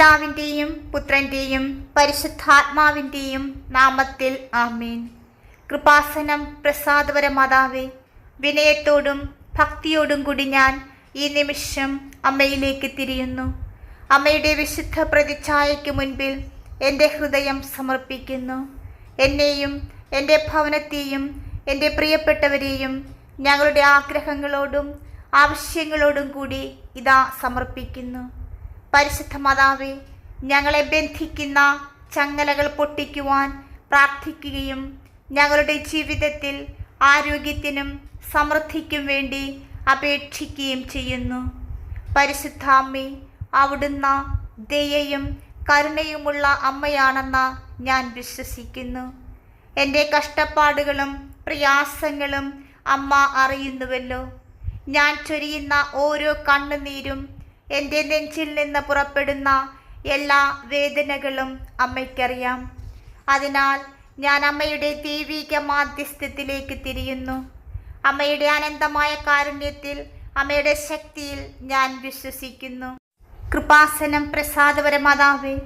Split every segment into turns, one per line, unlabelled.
പിതാവിന്റെയും പുത്രന്റെയും പരിശുദ്ധാത്മാവിന്റെയും നാമത്തിൽ ആമീൻ. കൃപാസനം പ്രസാദപര മാതാവേ വിനയത്തോടും ഭക്തിയോടും കൂടി ഞാൻ ഈ നിമിഷം അമ്മയിലേക്ക് തിരിയുന്നു. അമ്മയുടെ വിശുദ്ധ പ്രതിച്ഛായയ്ക്ക് മുൻപിൽ എന്റെ ഹൃദയം സമർപ്പിക്കുന്നു. എന്നെയും എന്റെ ഭവനത്തെയും എന്റെ പ്രിയപ്പെട്ടവരെയും ഞങ്ങളുടെ ആഗ്രഹങ്ങളോടും ആവശ്യങ്ങളോടും കൂടി ഇതാ സമർപ്പിക്കുന്നു. പരിശുദ്ധ മാതാവേ ഞങ്ങളെ ബന്ധിക്കുന്ന ചങ്ങലകൾ പൊട്ടിക്കുവാൻ പ്രാർത്ഥിക്കുകയും ഞങ്ങളുടെ ജീവിതത്തിൽ ആരോഗ്യത്തിനും സമൃദ്ധിക്കും വേണ്ടി അപേക്ഷിക്കുകയും ചെയ്യുന്നു. പരിശുദ്ധ അവിടുന്ന അവിടുന്ന് ദയയും കരുണയുമുള്ള അമ്മയാണെന്ന് ഞാൻ വിശ്വസിക്കുന്നു. എന്റെ കഷ്ടപ്പാടുകളും പ്രയാസങ്ങളും അമ്മ അറിയുന്നുവല്ലോ. ഞാൻ ചൊരിയുന്ന ഓരോ കണ്ണുനീരും എന്റെ നെഞ്ചിൽ നിന്ന് പുറപ്പെടുന്ന എല്ലാ വേദനകളും അമ്മയ്ക്കറിയാം. അതിനാൽ ഞാൻ അമ്മയുടെ ദൈവിക മാധ്യസ്ഥത്തിലേക്ക് തിരിയുന്നു. അമ്മയുടെ അനന്തമായ കാരുണ്യത്തിൽ അമ്മയുടെ ശക്തിയിൽ ഞാൻ വിശ്വസിക്കുന്നു. കൃപാസനം പ്രസാദപരമാതാവേ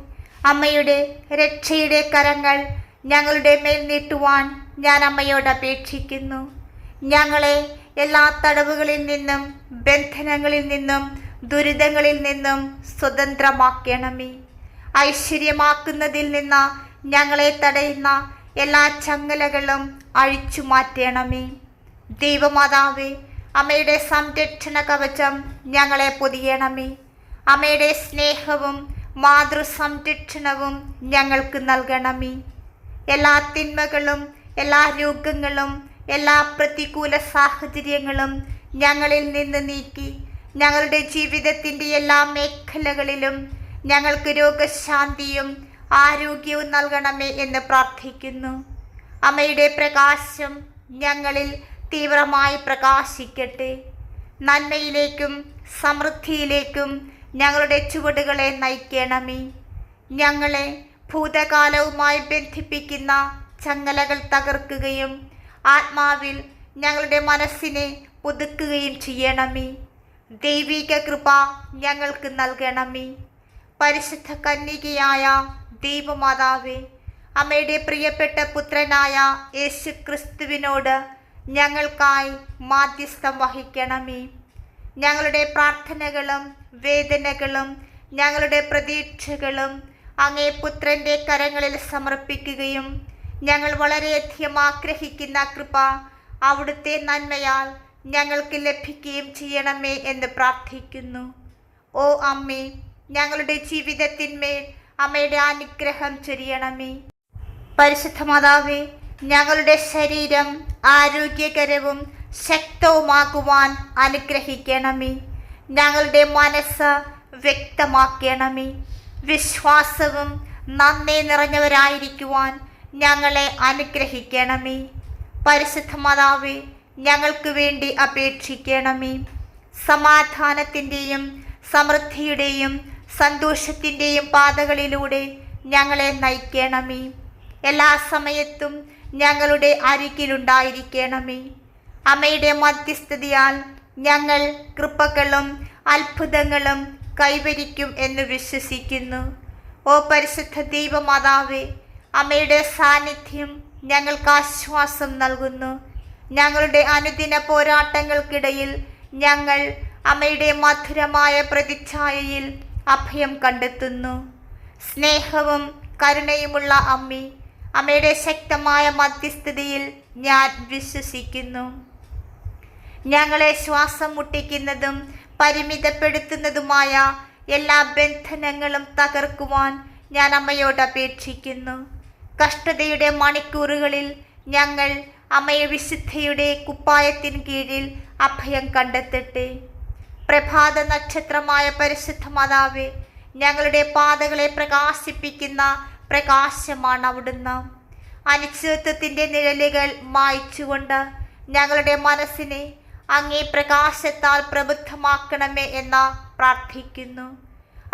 അമ്മയുടെ രക്ഷയുടെ കരങ്ങൾ ഞങ്ങളുടെ മേൽ നീട്ടുവാൻ ഞാൻ അമ്മയോട് അപേക്ഷിക്കുന്നു. ഞങ്ങളെ എല്ലാ തടവുകളിൽ നിന്നും ബന്ധനങ്ങളിൽ നിന്നും ദുരിതങ്ങളിൽ നിന്നും സ്വതന്ത്രമാക്കണമേ. ഐശ്വര്യമാക്കുന്നതിൽ നിന്ന് ഞങ്ങളെ തടയുന്ന എല്ലാ ചങ്ങലകളും അഴിച്ചു മാറ്റണമേ. ദൈവമാതാവേ അമ്മയുടെ സംരക്ഷണ കവചം ഞങ്ങളെ പൊതിയണമേ. അമ്മയുടെ സ്നേഹവും മാതൃ സംരക്ഷണവും ഞങ്ങൾക്ക് നൽകണമേ. എല്ലാ തിന്മകളും എല്ലാ രോഗങ്ങളും എല്ലാ പ്രതികൂല സാഹചര്യങ്ങളും ഞങ്ങളിൽ നിന്ന് നീക്കി ഞങ്ങളുടെ ജീവിതത്തിന്റെ എല്ലാ മേഖലകളിലും ഞങ്ങൾക്ക് രോഗശാന്തിയും ആരോഗ്യവും നൽകണമേ എന്ന് പ്രാർത്ഥിക്കുന്നു. അമ്മയുടെ പ്രകാശം ഞങ്ങളിൽ തീവ്രമായി പ്രകാശിക്കട്ടെ. നന്മയിലേക്കും സമൃദ്ധിയിലേക്കും ഞങ്ങളുടെ ചുവടുകളെ നയിക്കണമേ. ഞങ്ങളെ ഭൂതകാലവുമായി ബന്ധിപ്പിക്കുന്ന ചങ്ങലകൾ തകർക്കുകയും ആത്മാവിൽ ഞങ്ങളുടെ മനസ്സിനെ പുതുക്കുകയും ചെയ്യണമേ. ദൈവിക കൃപ ഞങ്ങൾക്ക് നൽകണമേ. പരിശുദ്ധ കന്യകയായ ദൈവമാതാവേ അമ്മയുടെ പ്രിയപ്പെട്ട പുത്രനായ യേശു ക്രിസ്തുവിനോട് ഞങ്ങൾക്കായി മാധ്യസ്ഥം വഹിക്കണമേ. ഞങ്ങളുടെ പ്രാർത്ഥനകളും വേദനകളും ഞങ്ങളുടെ പ്രതീക്ഷകളും അങ്ങേ പുത്രന്റെ കരങ്ങളിൽ സമർപ്പിക്കുകയും ഞങ്ങൾ വളരെയധികം ആഗ്രഹിക്കുന്ന കൃപ അവിടുത്തെ നന്മയാൽ ഞങ്ങൾക്ക് ലഭിക്കുകയും ചെയ്യണമേ എന്ന് പ്രാർത്ഥിക്കുന്നു. ഓ അമ്മേ ഞങ്ങളുടെ ജീവിതത്തിന്മേൽ അമ്മയുടെ അനുഗ്രഹം ചൊരിയണമേ. പരിശുദ്ധ മാതാവേ ഞങ്ങളുടെ ശരീരം ആരോഗ്യകരവും ശക്തവുമാകുവാൻ അനുഗ്രഹിക്കണമേ. ഞങ്ങളുടെ മനസ്സ് വ്യക്തമാക്കണമേ. വിശ്വാസവും നന്ദി നിറഞ്ഞവരായിരിക്കുവാൻ ഞങ്ങളെ അനുഗ്രഹിക്കണമേ. പരിശുദ്ധ മാതാവേ ഞങ്ങൾക്ക് വേണ്ടി അപേക്ഷിക്കണമേ. സമാധാനത്തിന്റെയും സമൃദ്ധിയുടെയും സന്തോഷത്തിന്റെയും പാതകളിലൂടെ ഞങ്ങളെ നയിക്കണമേ. എല്ലാ സമയത്തും ഞങ്ങളുടെ അരികിലുണ്ടായിരിക്കണമേ. അമ്മയുടെ മധ്യസ്ഥതയാൽ ഞങ്ങൾ കൃപകളും അത്ഭുതങ്ങളും കൈവരിക്കും എന്ന് വിശ്വസിക്കുന്നു. ഓ പരിശുദ്ധ ദൈവമാതാവേ അമ്മയുടെ സാന്നിധ്യം ഞങ്ങൾക്ക് ആശ്വാസം നൽകുന്നു. ഞങ്ങളുടെ അനുദിന പോരാട്ടങ്ങൾക്കിടയിൽ ഞങ്ങൾ അമ്മയുടെ മധുരമായ പ്രതിച്ഛായയിൽ അഭയം കണ്ടെത്തുന്നു. സ്നേഹവും കരുണയുമുള്ള അമ്മി അമ്മയുടെ ശക്തമായ മധ്യസ്ഥിതിയിൽ ഞാൻ വിശ്വസിക്കുന്നു. ഞങ്ങളെ ശ്വാസം മുട്ടിക്കുന്നതും പരിമിതപ്പെടുത്തുന്നതുമായ എല്ലാ ബന്ധനങ്ങളും തകർക്കുവാൻ ഞാൻ അമ്മയോട് അപേക്ഷിക്കുന്നു. കഷ്ടതയുടെ മണിക്കൂറുകളിൽ ഞങ്ങൾ അമ്മയെ വിശുദ്ധയുടെ കുപ്പായത്തിന് കീഴിൽ അഭയം കണ്ടെത്തട്ടെ. പ്രഭാത നക്ഷത്രമായ പരിശുദ്ധ മാതാവേ ഞങ്ങളുടെ പാതകളെ പ്രകാശിപ്പിക്കുന്ന പ്രകാശമാണ് അവിടുന്ന്. അനിശ്ചിതത്വത്തിന്റെ നിഴലുകൾ മായ്ച്ചുകൊണ്ട് ഞങ്ങളുടെ മനസ്സിനെ അങ്ങേ പ്രകാശത്താൽ പ്രബുദ്ധമാക്കണമേ എന്ന പ്രാർത്ഥിക്കുന്നു.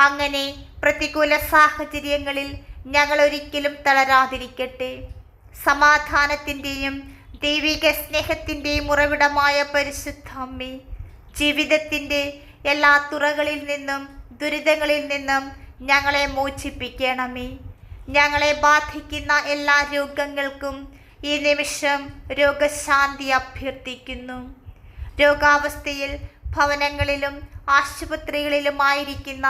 അങ്ങനെ പ്രതികൂല സാഹചര്യങ്ങളിൽ ഞങ്ങൾ ഒരിക്കലും തളരാതിരിക്കട്ടെ. സമാധാനത്തിന്റെയും ദൈവിക സ്നേഹത്തിന്റെ ഉറവിടമായ പരിശുദ്ധ അമ്മേ ജീവിതത്തിന്റെ എല്ലാ തുറകളിൽ നിന്നും ദുരിതങ്ങളിൽ നിന്നും ഞങ്ങളെ മോചിപ്പിക്കണമേ. ഞങ്ങളെ ബാധിക്കുന്ന എല്ലാ രോഗങ്ങൾക്കും ഈ നിമിഷം രോഗശാന്തി അഭ്യർത്ഥിക്കുന്നു. രോഗാവസ്ഥയിൽ ഭവനങ്ങളിലും ആശുപത്രികളിലുമായിരിക്കുന്ന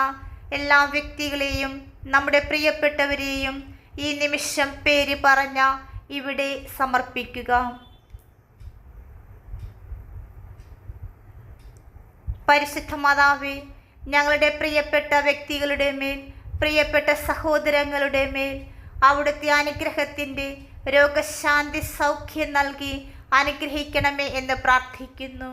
എല്ലാ വ്യക്തികളെയും നമ്മുടെ പ്രിയപ്പെട്ടവരെയും ഈ നിമിഷം പേര് പറഞ്ഞ ഇവിടെ സമർപ്പിക്കുക. പരിശുദ്ധ മാതാവേ ഞങ്ങളുടെ പ്രിയപ്പെട്ട വ്യക്തികളുടെ മേൽ പ്രിയപ്പെട്ട സഹോദരങ്ങളുടെ മേൽ അവിടുത്തെ അനുഗ്രഹത്തിന്റെ രോഗശാന്തി സൗഖ്യം നൽകി അനുഗ്രഹിക്കണമേ എന്ന് പ്രാർത്ഥിക്കുന്നു.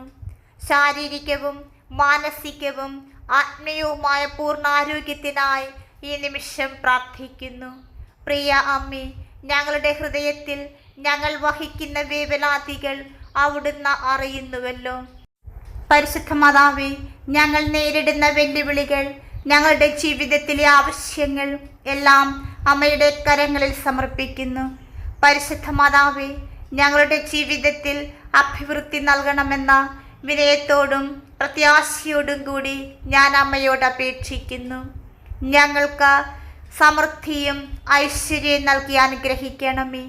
ശാരീരികവും മാനസികവും ആത്മീയവുമായ പൂർണാരോഗ്യത്തിനായി ഈ നിമിഷം പ്രാർത്ഥിക്കുന്നു. പ്രിയ അമ്മേ ഞങ്ങളുടെ ഹൃദയത്തിൽ ഞങ്ങൾ വഹിക്കുന്ന വേവലാതികൾ അവിടുന്ന് അറിയുന്നുവല്ലോ. പരിശുദ്ധ മാതാവേ ഞങ്ങൾ നേരിടുന്ന വെല്ലുവിളികൾ ഞങ്ങളുടെ ജീവിതത്തിലെ ആവശ്യങ്ങൾ എല്ലാം അമ്മയുടെ കരങ്ങളിൽ സമർപ്പിക്കുന്നു. പരിശുദ്ധ മാതാവേ ഞങ്ങളുടെ ജീവിതത്തിൽ അഭിവൃദ്ധി നൽകണമെന്ന വിനയത്തോടും പ്രത്യാശയോടും കൂടി ഞാൻ അമ്മയോട് അപേക്ഷിക്കുന്നു. ഞങ്ങൾക്ക് സമൃദ്ധിയും ഐശ്വര്യവും നൽകി അനുഗ്രഹിക്കണമേ.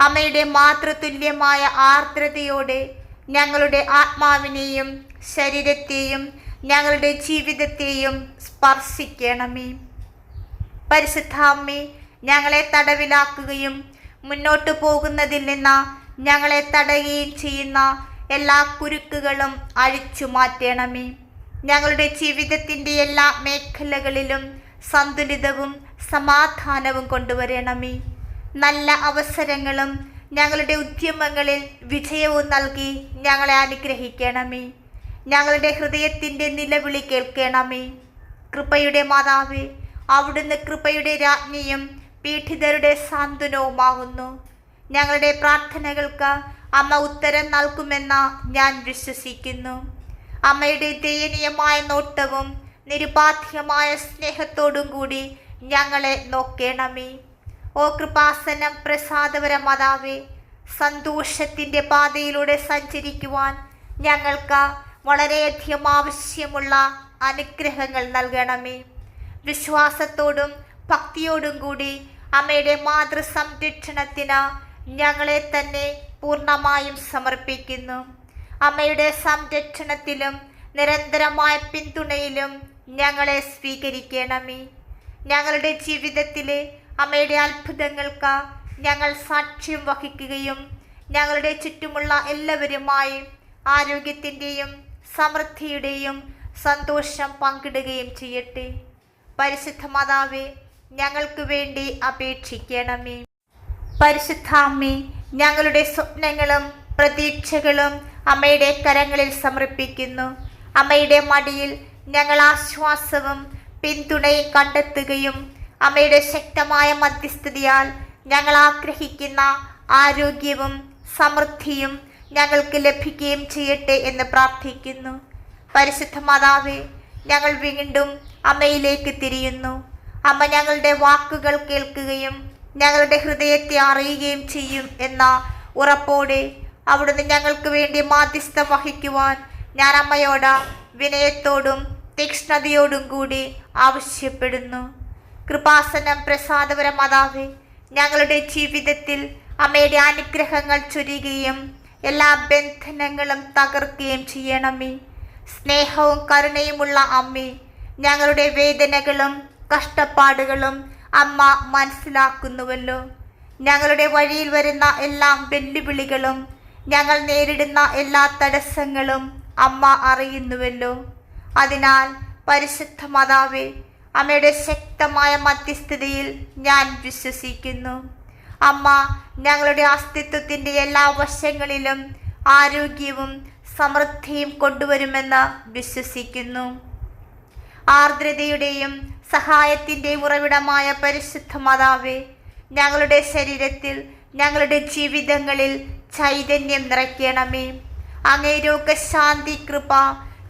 അമ്മയുടെ മാതൃതുല്യമായ ആർദ്രതയോടെ ഞങ്ങളുടെ ആത്മാവിനെയും ശരീരത്തെയും ഞങ്ങളുടെ ജീവിതത്തെയും സ്പർശിക്കണമേ. പരിശുദ്ധ അമ്മേ ഞങ്ങളെ തടവിലാക്കുകയും മുന്നോട്ടു പോകുന്നതിൽ നിന്ന് ഞങ്ങളെ തടയുകയും ചെയ്യുന്ന എല്ലാ കുരുക്കുകളും അഴിച്ചു മാറ്റണമേ. ഞങ്ങളുടെ ജീവിതത്തിന്റെ എല്ലാ മേഖലകളിലും സന്തുലിതവും സമാധാനവും കൊണ്ടുവരണമേ. നല്ല അവസരങ്ങളും ഞങ്ങളുടെ ഉദ്യമങ്ങളിൽ വിജയവും നൽകി ഞങ്ങളെ അനുഗ്രഹിക്കണമേ. ഞങ്ങളുടെ ഹൃദയത്തിന്റെ നിലവിളി കേൾക്കണമേ. കൃപയുടെ മാതാവേ അവിടുന്ന് കൃപയുടെ രാജ്ഞിയും പീഡിതരുടെ സാന്ത്വനവുമാകുന്നു. ഞങ്ങളുടെ പ്രാർത്ഥനകൾക്ക് അമ്മ ഉത്തരം നൽകുമെന്ന ഞാൻ വിശ്വസിക്കുന്നു. അമ്മയുടെ ദയനീയമായ നോട്ടവും നിരുപാധ്യമായ സ്നേഹത്തോടും കൂടി ഞങ്ങളെ നോക്കേണമേ. ഓ കൃപാസനം പ്രസാദപര മാതാവേ സന്തോഷത്തിന്റെ പാതയിലൂടെ സഞ്ചരിക്കുവാൻ ഞങ്ങൾക്ക് വളരെയധികം ആവശ്യമുള്ള അനുഗ്രഹങ്ങൾ നൽകണമേ. വിശ്വാസത്തോടും ഭക്തിയോടും കൂടി അമ്മയുടെ മാതൃ സംരക്ഷണത്തിന് ഞങ്ങളെ തന്നെ പൂർണമായും സമർപ്പിക്കുന്നു. അമ്മയുടെ സംരക്ഷണത്തിലും നിരന്തരമായ പിന്തുണയിലും ഞങ്ങളെ സ്വീകരിക്കണമേ. ഞങ്ങളുടെ ജീവിതത്തിലെ അമ്മയുടെ അത്ഭുതങ്ങൾക്ക് ഞങ്ങൾ സാക്ഷ്യം വഹിക്കുകയും ഞങ്ങളുടെ ചുറ്റുമുള്ള എല്ലാവരുമായി ആരോഗ്യത്തിന്റെയും സമൃദ്ധിയുടെയും സന്തോഷം പങ്കിടുകയും ചെയ്യട്ടെ. പരിശുദ്ധ മാതാവേ ഞങ്ങൾക്ക് വേണ്ടി അപേക്ഷിക്കണമേ. പരിശുദ്ധ അമ്മേ ഞങ്ങളുടെ സ്വപ്നങ്ങളും പ്രതീക്ഷകളും അമ്മയുടെ കരങ്ങളിൽ സമർപ്പിക്കുന്നു. അമ്മയുടെ മടിയിൽ ഞങ്ങൾ ആശ്വാസവും പിന്തുണയും കണ്ടെത്തുകയും അമ്മയുടെ ശക്തമായ മധ്യസ്ഥതയാൽ ഞങ്ങൾ ആഗ്രഹിക്കുന്ന ആരോഗ്യവും സമൃദ്ധിയും ഞങ്ങൾക്ക് ലഭിക്കുകയും ചെയ്യട്ടെ എന്ന് പ്രാർത്ഥിക്കുന്നു. പരിശുദ്ധ മാതാവേ ഞങ്ങൾ വീണ്ടും അമ്മയിലേക്ക് തിരിയുന്നു. അമ്മ ഞങ്ങളുടെ വാക്കുകൾ കേൾക്കുകയും ഞങ്ങളുടെ ഹൃദയത്തെ അറിയുകയും ചെയ്യും എന്ന ഉറപ്പോടെ അവിടുന്ന് ഞങ്ങൾക്ക് വേണ്ടി മാധ്യസ്ഥം വഹിക്കുവാൻ ഞാൻ അമ്മയോട് വിനയത്തോടും തീക്ഷ്ണതയോടും കൂടി ആവശ്യപ്പെടുന്നു. കൃപാസനം പ്രസാദപര മാതാവേ ഞങ്ങളുടെ ജീവിതത്തിൽ അമ്മയുടെ അനുഗ്രഹങ്ങൾ ചൊരിയുകയും എല്ലാ ബന്ധനങ്ങളും തകർക്കുകയും ചെയ്യണമേ. സ്നേഹവും കരുണയുമുള്ള അമ്മേ ഞങ്ങളുടെ വേദനകളും കഷ്ടപ്പാടുകളും അമ്മ മനസ്സിലാക്കുന്നുവല്ലോ. ഞങ്ങളുടെ വഴിയിൽ വരുന്ന എല്ലാ വെല്ലുവിളികളും ഞങ്ങൾ നേരിടുന്ന എല്ലാ തടസ്സങ്ങളും അമ്മ അറിയുന്നുവല്ലോ. അതിനാൽ പരിശുദ്ധ മാതാവേ അമ്മയുടെ ശക്തമായ മധ്യസ്ഥിതിയിൽ ഞാൻ വിശ്വസിക്കുന്നു. അമ്മ ഞങ്ങളുടെ അസ്തിത്വത്തിന്റെ എല്ലാ വശങ്ങളിലും ആരോഗ്യവും സമൃദ്ധിയും കൊണ്ടുവരുമെന്ന് വിശ്വസിക്കുന്നു. ആർദ്രതയുടെയും സഹായത്തിന്റെയും ഉറവിടമായ പരിശുദ്ധ മാതാവേ ഞങ്ങളുടെ ശരീരത്തിൽ ഞങ്ങളുടെ ജീവിതങ്ങളിൽ ചൈതന്യം നിറയ്ക്കണമേ. അങ്ങേ രോഗശാന്തി കൃപ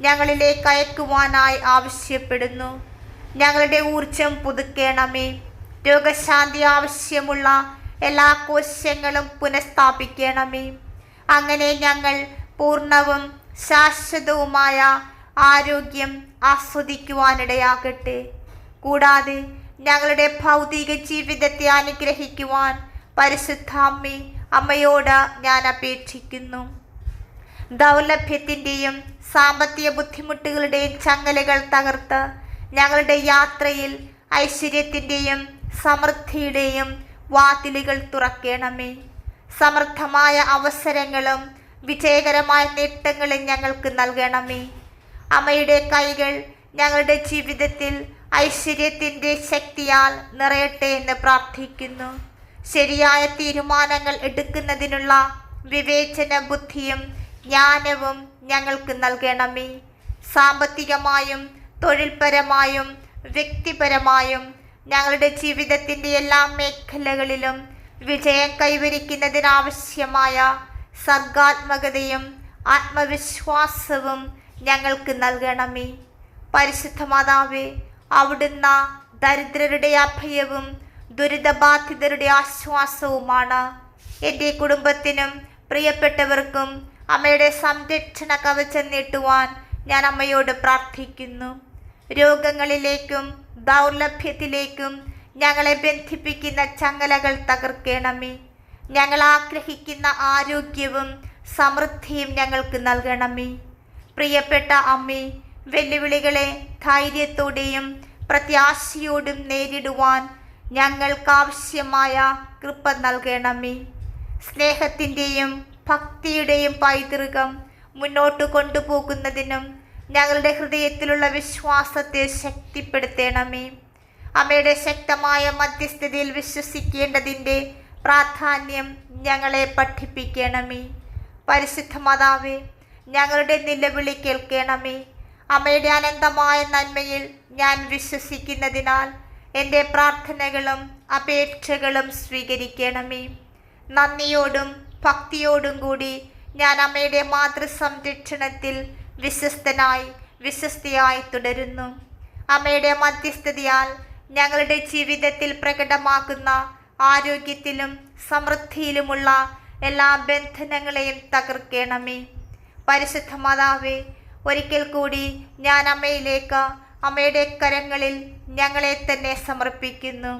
ഞങ്ങളിലേക്ക് അയക്കുവാനായി ആവശ്യപ്പെടുന്നു. ഞങ്ങളുടെ ഊർജം പുതുക്കേണമേ. രോഗശാന്തി ആവശ്യമുള്ള എല്ലാ കോശങ്ങളും പുനഃസ്ഥാപിക്കണമേ. അങ്ങനെ ഞങ്ങൾ പൂർണവും ശാശ്വതവുമായ ആരോഗ്യം ആസ്വദിക്കുവാനിടയാകട്ടെ. കൂടാതെ ഞങ്ങളുടെ ഭൗതിക ജീവിതത്തെ അനുഗ്രഹിക്കുവാൻ പരിശുദ്ധാമ്മി അമ്മയോട് ഞാൻ അപേക്ഷിക്കുന്നു. ദൗർലഭ്യത്തിന്റെയും സാമ്പത്തിക ബുദ്ധിമുട്ടുകളുടെയും ചങ്ങലകൾ തകർത്ത് ഞങ്ങളുടെ യാത്രയിൽ ഐശ്വര്യത്തിന്റെയും സമൃദ്ധിയുടെയും വാതിലുകൾ തുറക്കണമേ. സമൃദ്ധമായ അവസരങ്ങളും വിജയകരമായ നേട്ടങ്ങളും ഞങ്ങൾക്ക് നൽകണമേ. അമ്മയുടെ കൈകൾ ഞങ്ങളുടെ ജീവിതത്തിൽ ഐശ്വര്യത്തിന്റെ ശക്തിയാൽ നിറയട്ടെ എന്ന് പ്രാർത്ഥിക്കുന്നു. ശരിയായ തീരുമാനങ്ങൾ എടുക്കുന്നതിനുള്ള വിവേചന ബുദ്ധിയും ജ്ഞാനവും ഞങ്ങൾക്ക് നൽകണമേ. സാമ്പത്തികമായും തൊഴിൽപരമായും വ്യക്തിപരമായും ഞങ്ങളുടെ ജീവിതത്തിന്റെ എല്ലാ മേഖലകളിലും വിജയം കൈവരിക്കുന്നതിനാവശ്യമായ സർഗാത്മകതയും ആത്മവിശ്വാസവും ഞങ്ങൾക്ക് നൽകണമേ. പരിശുദ്ധ മാതാവേ അവിടുന്ന ദരിദ്രരുടെ അഭയവും ദുരിതബാധിതരുടെ ആശ്വാസവുമാണ്. എന്റെ കുടുംബത്തിനും പ്രിയപ്പെട്ടവർക്കും അമ്മയുടെ സംരക്ഷണ കവചം നീട്ടുവാൻ ഞാൻ അമ്മയോട് പ്രാർത്ഥിക്കുന്നു. രോഗങ്ങളിലേക്കും ദൗർലഭ്യത്തിലേക്കും ഞങ്ങളെ ബന്ധിപ്പിക്കുന്ന ചങ്ങലകൾ തകർക്കണമേ. ഞങ്ങൾ ആഗ്രഹിക്കുന്ന ആരോഗ്യവും സമൃദ്ധിയും ഞങ്ങൾക്ക് നൽകണമേ. പ്രിയപ്പെട്ട അമ്മേ വെല്ലുവിളികളെ ധൈര്യത്തോടെയും പ്രത്യാശയോടും നേരിടുവാൻ ഞങ്ങൾക്കാവശ്യമായ കൃപ നൽകണമേ. സ്നേഹത്തിന്റെയും ഭക്തിയുടെയും പൈതൃകം മുന്നോട്ട് കൊണ്ടുപോകുന്നതിനും ഞങ്ങളുടെ ഹൃദയത്തിലുള്ള വിശ്വാസത്തെ ശക്തിപ്പെടുത്തണമേ. അമ്മയുടെ ശക്തമായ മധ്യസ്ഥതയിൽ വിശ്വസിക്കേണ്ടതിന്റെ പ്രാധാന്യം ഞങ്ങളെ പഠിപ്പിക്കണമേ. പരിശുദ്ധ മാതാവേ ഞങ്ങളുടെ നിലവിളി കേൾക്കണമേ. അമ്മയുടെ അനന്തമായ നന്മയിൽ ഞാൻ വിശ്വസിക്കുന്നതിനാൽ എന്റെ പ്രാർത്ഥനകളും അപേക്ഷകളും സ്വീകരിക്കണമേ. നന്ദിയോടും ഭക്തിയോടും കൂടി ഞാൻ അമ്മയുടെ മാതൃസംരക്ഷണത്തിൽ വിശ്വസ്തനായി വിശ്വസ്തയായി തുടരുന്നു. അമ്മയുടെ മധ്യസ്ഥതയാൽ ഞങ്ങളുടെ ജീവിതത്തിൽ പ്രകടമാക്കുന്ന ആരോഗ്യത്തിലും സമൃദ്ധിയിലുമുള്ള എല്ലാ ബന്ധനങ്ങളെയും തകർക്കണമേ. പരിശുദ്ധ മാതാവേ ഒരിക്കൽ കൂടി ഞാൻ അമ്മയിലേക്ക് അമ്മയുടെ കരങ്ങളിൽ ഞങ്ങളെ തന്നെ സമർപ്പിക്കുന്നു.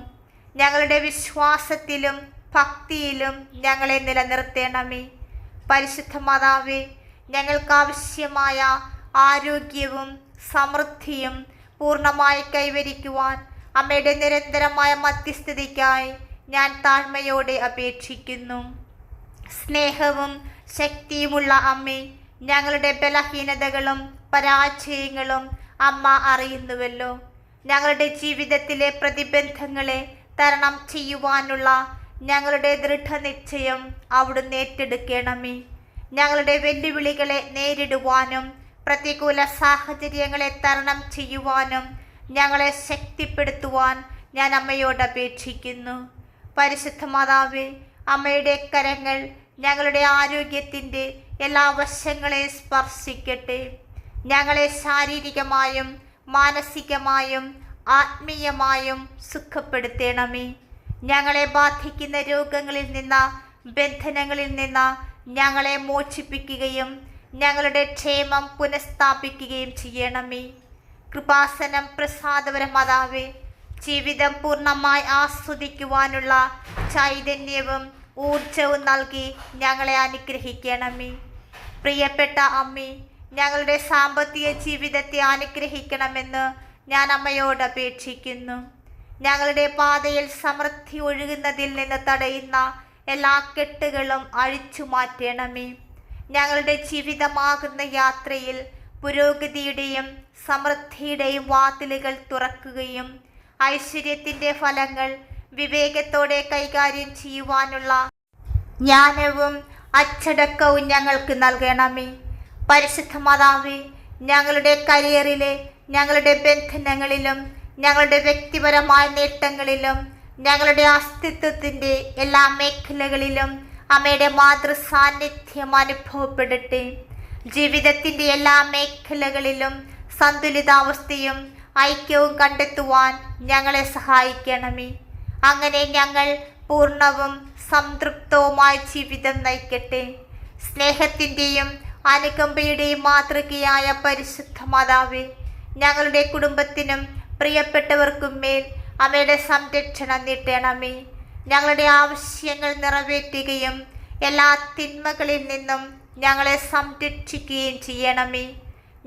ഞങ്ങളുടെ വിശ്വാസത്തിലും ഭക്തിയിലും ഞങ്ങളെ നിലനിർത്തേണമേ. പരിശുദ്ധ മാതാവേ ഞങ്ങൾക്കാവശ്യമായ ആരോഗ്യവും സമൃദ്ധിയും പൂർണമായി കൈവരിക്കുവാൻ അമ്മയുടെ നിരന്തരമായ മധ്യസ്ഥിതിക്കായി ഞാൻ താഴ്മയോടെ അപേക്ഷിക്കുന്നു. സ്നേഹവും ശക്തിയുമുള്ള അമ്മേ ഞങ്ങളുടെ ബലഹീനതകളും പരാജയങ്ങളും അമ്മ അറിയുന്നുവല്ലോ. ഞങ്ങളുടെ ജീവിതത്തിലെ പ്രതിബന്ധങ്ങളെ തരണം ചെയ്യുവാനുള്ള ഞങ്ങളുടെ ദൃഢനിശ്ചയം അവിടുന്ന് ഏറ്റെടുക്കണമേ. ഞങ്ങളുടെ വെല്ലുവിളികളെ നേരിടുവാനും പ്രതികൂല സാഹചര്യങ്ങളെ തരണം ചെയ്യുവാനും ഞങ്ങളെ ശക്തിപ്പെടുത്തുവാൻ ഞാൻ അമ്മയോട് അപേക്ഷിക്കുന്നു. പരിശുദ്ധ മാതാവേ അമ്മയുടെ കരങ്ങൾ ഞങ്ങളുടെ ആരോഗ്യത്തിന്റെ എല്ലാ വശങ്ങളെ സ്പർശിക്കട്ടെ. ഞങ്ങളെ ശാരീരികമായും മാനസികമായും ആത്മീയമായും സുഖപ്പെടുത്തണമേ. ഞങ്ങളെ ബാധിക്കുന്ന രോഗങ്ങളിൽ നിന്ന് ബന്ധനങ്ങളിൽ നിന്ന് ഞങ്ങളെ മോചിപ്പിക്കുകയും ഞങ്ങളുടെ ക്ഷേമം പുനഃസ്ഥാപിക്കുകയും ചെയ്യണമേ. കൃപാസനം പ്രസാദപരമാതാവേ ജീവിതം പൂർണമായി ആസ്വദിക്കുവാനുള്ള ചൈതന്യവും ഊർജവും നൽകി ഞങ്ങളെ അനുഗ്രഹിക്കണമേ. പ്രിയപ്പെട്ട അമ്മേ ഞങ്ങളുടെ സാമ്പത്തിക ജീവിതത്തെ അനുഗ്രഹിക്കണമെന്ന് ഞാൻ അമ്മയോട് അപേക്ഷിക്കുന്നു. ഞങ്ങളുടെ പാതയിൽ സമൃദ്ധി ഒഴുകുന്നതിൽ നിന്ന് തടയുന്ന എല്ലാ കെട്ടുകളും അഴിച്ചു മാറ്റണമേ. ഞങ്ങളുടെ ജീവിതമാകുന്ന യാത്രയിൽ പുരോഗതിയുടെയും സമൃദ്ധിയുടെയും വാതിലുകൾ തുറക്കുകയും ഐശ്വര്യത്തിന്റെ ഫലങ്ങൾ വിവേകത്തോടെ കൈകാര്യം ചെയ്യുവാനുള്ള ജ്ഞാനവും അച്ചടക്കവും ഞങ്ങൾക്ക് നൽകണമേ. പരിശുദ്ധ മാതാവേ ഞങ്ങളുടെ കരിയറിലെ ഞങ്ങളുടെ ബന്ധനങ്ങളിലും ഞങ്ങളുടെ വ്യക്തിപരമായ നേട്ടങ്ങളിലും ഞങ്ങളുടെ അസ്തിത്വത്തിന്റെ എല്ലാ മേഖലകളിലും അമ്മയുടെ മാതൃ സാന്നിധ്യം അനുഭവപ്പെടട്ടെ. ജീവിതത്തിന്റെ എല്ലാ മേഖലകളിലും സന്തുലിതാവസ്ഥയും ഐക്യവും കണ്ടെത്തുവാൻ ഞങ്ങളെ സഹായിക്കണമേ. അങ്ങനെ ഞങ്ങൾ പൂർണവും സംതൃപ്തവുമായ ജീവിതം നയിക്കട്ടെ. സ്നേഹത്തിന്റെയും അനുകമ്പയുടെയും മാതൃകയായ പരിശുദ്ധ മാതാവേ ഞങ്ങളുടെ കുടുംബത്തിനും പ്രിയപ്പെട്ടവർക്കും മേൽ അമ്മയുടെ സംരക്ഷണം നീട്ടണമേ. ഞങ്ങളുടെ ആവശ്യങ്ങൾ നിറവേറ്റുകയും എല്ലാ തിന്മകളിൽ നിന്നും ഞങ്ങളെ സംരക്ഷിക്കുകയും ചെയ്യണമേ.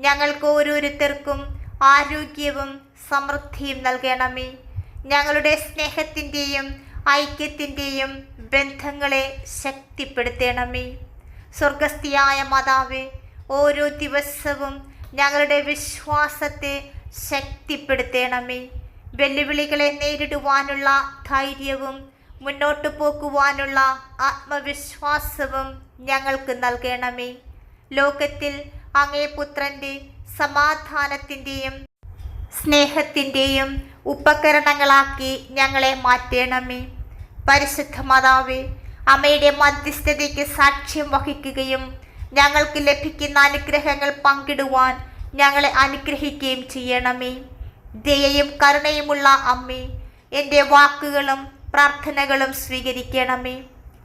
ഞങ്ങൾക്ക് ഓരോരുത്തർക്കും ആരോഗ്യവും സമൃദ്ധിയും നൽകണമേ. ഞങ്ങളുടെ സ്നേഹത്തിന്റെയും ഐക്യത്തിന്റെയും ബന്ധങ്ങളെ ശക്തിപ്പെടുത്തണമേ. സ്വർഗസ്ഥിയായ മാതാവേ ഓരോ ദിവസവും ഞങ്ങളുടെ വിശ്വാസത്തെ ശക്തിപ്പെടുത്തണമേ. വെല്ലുവിളികളെ നേരിടുവാനുള്ള ധൈര്യവും മുന്നോട്ടു പോകുവാനുള്ള ആത്മവിശ്വാസവും ഞങ്ങൾക്ക് നൽകണമേ. ലോകത്തിൽ അങ്ങേ പുത്രന്റെ സമാധാനത്തിന്റെയും സ്നേഹത്തിന്റെയും ഉപകരണങ്ങളാക്കി ഞങ്ങളെ മാറ്റണമേ. പരിശുദ്ധ മാതാവേ അമ്മയുടെ മധ്യസ്ഥതയ്ക്ക് സാക്ഷ്യം വഹിക്കുകയും ഞങ്ങൾക്ക് ലഭിക്കുന്ന അനുഗ്രഹങ്ങൾ പങ്കിടുവാൻ ഞങ്ങളെ അനുഗ്രഹിക്കുകയും ചെയ്യണമേ. ദയയും കരുണയുമുള്ള അമ്മേ എന്റെ വാക്കുകളും പ്രാർത്ഥനകളും സ്വീകരിക്കണമേ.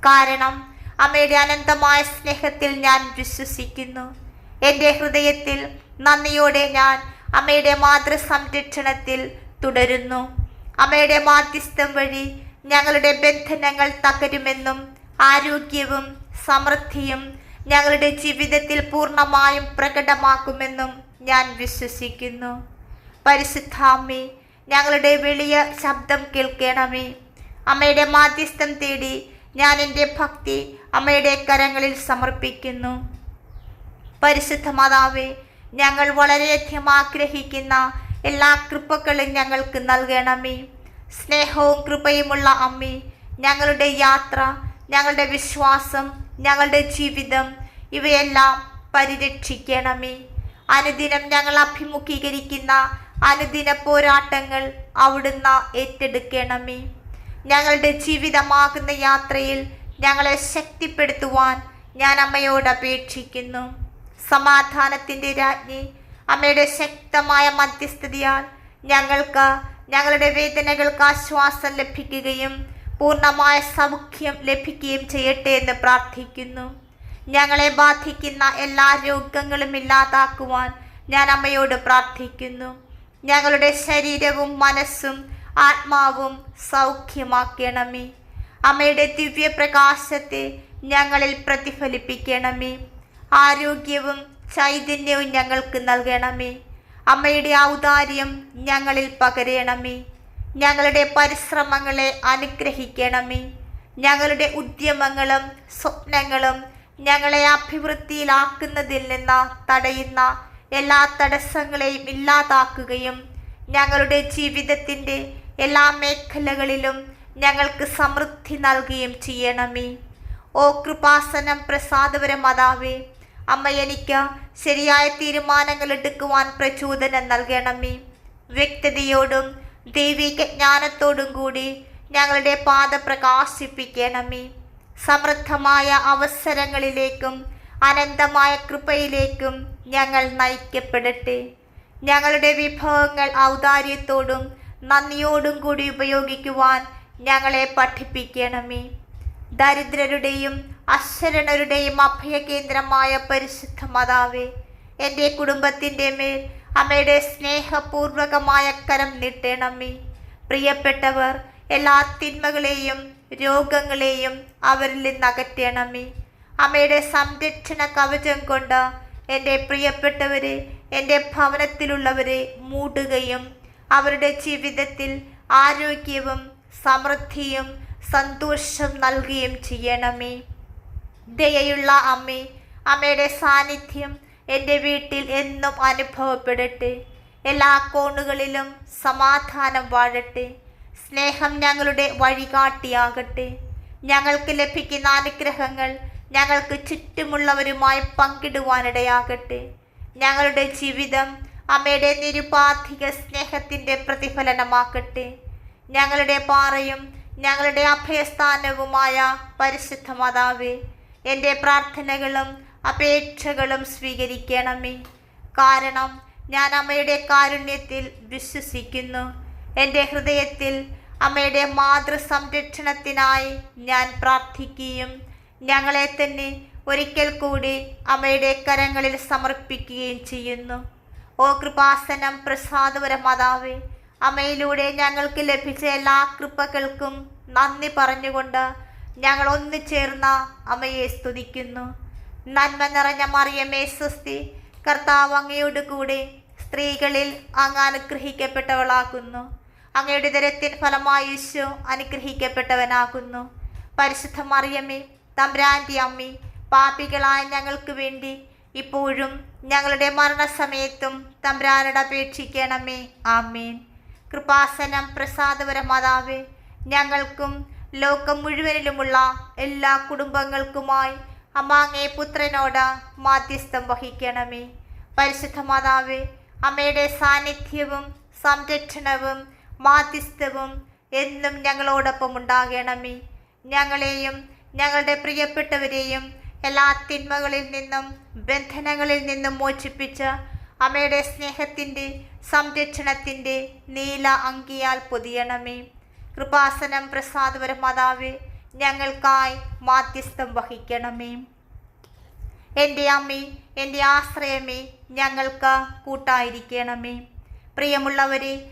കാരണം അമ്മയുടെ അനന്തമായ സ്നേഹത്തിൽ ഞാൻ വിശ്വസിക്കുന്നു. എന്റെ ഹൃദയത്തിൽ നന്ദിയോടെ ഞാൻ അമ്മയുടെ മാതൃ സംരക്ഷണത്തിൽ തുടരുന്നു. അമ്മയുടെ മാധ്യസ്ഥം വഴി ഞങ്ങളുടെ ബന്ധനങ്ങൾ തകരുമെന്നും ആരോഗ്യവും സമൃദ്ധിയും ഞങ്ങളുടെ ജീവിതത്തിൽ പൂർണമായും പ്രകടമാക്കുമെന്നും ഞാൻ വിശ്വസിക്കുന്നു. പരിശുദ്ധാമ്മേ ഞങ്ങളുടെ വലിയ ശബ്ദം കേൾക്കണമേ. അമ്മയുടെ മാധ്യസ്ഥം തേടി ഞാൻ എന്റെ ഭക്തി അമ്മയുടെ കരങ്ങളിൽ സമർപ്പിക്കുന്നു. പരിശുദ്ധ മാതാവേ ഞങ്ങൾ വളരെയധികം ആഗ്രഹിക്കുന്ന എല്ലാ കൃപകളും ഞങ്ങൾക്ക് നൽകണമേ. സ്നേഹവും കൃപയുമുള്ള അമ്മേ ഞങ്ങളുടെ യാത്ര ഞങ്ങളുടെ വിശ്വാസം ഞങ്ങളുടെ ജീവിതം ഇവയെല്ലാം പരിരക്ഷിക്കണമേ. അനുദിനം ഞങ്ങൾ അഭിമുഖീകരിക്കുന്ന അനുദിന പോരാട്ടങ്ങൾ അവിടുന്ന് ഏറ്റെടുക്കണമേ. ഞങ്ങളുടെ ജീവിതമാകുന്ന യാത്രയിൽ ഞങ്ങളെ ശക്തിപ്പെടുത്തുവാൻ ഞാൻ അമ്മയോട് അപേക്ഷിക്കുന്നു. സമാധാനത്തിന്റെ രാജ്ഞി അമ്മയുടെ ശക്തമായ മധ്യസ്ഥതയാൽ ഞങ്ങൾക്ക് ഞങ്ങളുടെ വേദനകൾക്ക് ആശ്വാസം ലഭിക്കുകയും പൂർണമായ സൗഖ്യം ലഭിക്കുകയും ചെയ്യട്ടെ എന്ന് പ്രാർത്ഥിക്കുന്നു. ഞങ്ങളെ ബാധിക്കുന്ന എല്ലാ രോഗങ്ങളും ഇല്ലാതാക്കുവാൻ ഞാൻ അമ്മയോട് പ്രാർത്ഥിക്കുന്നു. ഞങ്ങളുടെ ശരീരവും മനസ്സും ആത്മാവും സൗഖ്യമാക്കണമേ. അമ്മയുടെ ദിവ്യപ്രകാശത്തെ ഞങ്ങളിൽ പ്രതിഫലിപ്പിക്കണമേ. ആരോഗ്യവും ചൈതന്യവും ഞങ്ങൾക്ക് നൽകണമേ. അമ്മയുടെ ഔദാര്യം ഞങ്ങളിൽ പകരണമേ. ഞങ്ങളുടെ പരിശ്രമങ്ങളെ അനുഗ്രഹിക്കണമേ. ഞങ്ങളുടെ ഉദ്യമങ്ങളും സ്വപ്നങ്ങളും ഞങ്ങളെ അഭിവൃദ്ധിയിലാക്കുന്നതിൽ നിന്ന് തടയുന്ന എല്ലാ തടസ്സങ്ങളെയും ഇല്ലാതാക്കുകയും ഞങ്ങളുടെ ജീവിതത്തിന്റെ എല്ലാ മേഖലകളിലും ഞങ്ങൾക്ക് സമൃദ്ധി നൽകുകയും ചെയ്യണമേ. ഓ കൃപാസനം പ്രസാദപര മാതാവേ അമ്മ എനിക്ക് ശരിയായ തീരുമാനങ്ങൾ എടുക്കുവാൻ പ്രചോദനം നൽകണമേ. വ്യക്തതയോടും ദൈവിക ജ്ഞാനത്തോടും കൂടി ഞങ്ങളുടെ പാത പ്രകാശിപ്പിക്കണമേ. സമൃദ്ധമായ അവസരങ്ങളിലേക്കും അനന്തമായ കൃപയിലേക്കും ഞങ്ങൾ നയിക്കപ്പെടട്ടെ. ഞങ്ങളുടെ വിഭവങ്ങൾ ഔദാര്യത്തോടും നന്ദിയോടും കൂടി ഉപയോഗിക്കുവാൻ ഞങ്ങളെ പഠിപ്പിക്കണമേ. ദരിദ്രരുടെയും അശരണരുടെയും അഭയകേന്ദ്രമായ പരിശുദ്ധ മാതാവേ എന്റെ കുടുംബത്തിന്റെ മേൽ അമ്മയുടെ സ്നേഹപൂർവകമായ കരം നീട്ടണമേ. പ്രിയപ്പെട്ടവർ എല്ലാ തിന്മകളെയും രോഗങ്ങളെയും അവരിൽ നിന്ന് അകറ്റണമേ അമ്മയുടെ സംരക്ഷണ കവചം കൊണ്ട് എന്റെ പ്രിയപ്പെട്ടവരെ എന്റെ ഭവനത്തിലുള്ളവരെ മൂടുകയും അവരുടെ ജീവിതത്തിൽ ആരോഗ്യവും സമൃദ്ധിയും സന്തോഷം നൽകുകയും ചെയ്യണമേ. ദയയുള്ള അമ്മേ അമ്മയുടെ സാന്നിധ്യം എന്റെ വീട്ടിൽ എന്നും അനുഭവപ്പെടട്ടെ. എല്ലാ കോണുകളിലും സമാധാനം വാഴട്ടെ. സ്നേഹം ഞങ്ങളുടെ വഴികാട്ടിയാകട്ടെ. ഞങ്ങൾക്ക് ലഭിക്കുന്ന അനുഗ്രഹങ്ങൾ ഞങ്ങൾക്ക് ചുറ്റുമുള്ളവരുമായി പങ്കിടുവാനിടയാകട്ടെ. ഞങ്ങളുടെ ജീവിതം അമ്മയുടെ നിരുപാധിക സ്നേഹത്തിന്റെ പ്രതിഫലനമാക്കട്ടെ ഞങ്ങളുടെ പാറയും ഞങ്ങളുടെ അഭയസ്ഥാനവുമായ പരിശുദ്ധ മാതാവേ എന്റെ പ്രാർത്ഥനകളും അപേക്ഷകളും സ്വീകരിക്കണമേ. കാരണം ഞാൻ അമ്മയുടെ കാരുണ്യത്തിൽ വിശ്വസിക്കുന്നു. എന്റെ ഹൃദയത്തിൽ അമ്മയുടെ മാതൃ സംരക്ഷണത്തിനായി ഞാൻ പ്രാർത്ഥിക്കുകയും ഞങ്ങളെ തന്നെ ഒരിക്കൽ കൂടി അമ്മയുടെ കരങ്ങളിൽ സമർപ്പിക്കുകയും ചെയ്യുന്നു. ഓ കൃപാസനം പ്രസാദപര മാതാവേ അമ്മയിലൂടെ ഞങ്ങൾക്ക് ലഭിച്ച എല്ലാ കൃപകൾക്കും നന്ദി പറഞ്ഞുകൊണ്ട് ഞങ്ങൾ ഒന്നു ചേർന്ന അമ്മയെ സ്തുതിക്കുന്നു. നന്മ നിറഞ്ഞ മറിയമേ സ്വസ്തി കർത്താവ് അങ്ങയോട് കൂടെ സ്ത്രീകളിൽ അങ്ങ് അനുഗ്രഹിക്കപ്പെട്ടവളാകുന്നു. അങ്ങയുടെ ദരത്തിൻ ഫലമായി യേശു അനുഗ്രഹിക്കപ്പെട്ടവനാകുന്നു. പരിശുദ്ധ മറിയമ്മേ തമ്പ്രാന്റെ അമ്മി പാപികളായ ഞങ്ങൾക്ക് വേണ്ടി ഇപ്പോഴും ഞങ്ങളുടെ മരണസമയത്തും തമ്പ്രാനോട് അപേക്ഷിക്കണമേ. ആമീൻ. കൃപാസനം പ്രസാദപര മാതാവേ ഞങ്ങൾക്കും ലോകം മുഴുവനിലുമുള്ള എല്ലാ കുടുംബങ്ങൾക്കുമായി അമ്മാങ്ങേ പുത്രനോട് മാധ്യസ്ഥം വഹിക്കണമേ. പരിശുദ്ധ മാതാവേ അമ്മയുടെ സാന്നിധ്യവും സംരക്ഷണവും മാധ്യസ്ഥവും എന്നും ഞങ്ങളോടൊപ്പം ഉണ്ടാകണമേ ഞങ്ങളെയും ഞങ്ങളുടെ പ്രിയപ്പെട്ടവരെയും എല്ലാ തിന്മകളിൽ നിന്നും ബന്ധനങ്ങളിൽ നിന്നും മോചിപ്പിച്ച് അമ്മയുടെ സ്നേഹത്തിന്റെ സംരക്ഷണത്തിന്റെ നീല അങ്കിയാൽ പൊതിയണമേ. കൃപാസനം പ്രസാദപര മാതാവേ ഞങ്ങൾക്കായി മാധ്യസ്ഥം വഹിക്കണമേ. എന്റെ അമ്മേ എന്റെ ആശ്രയമേ ഞങ്ങൾക്ക് കൂട്ടായിരിക്കണമേ. പ്രിയമുള്ളവരെ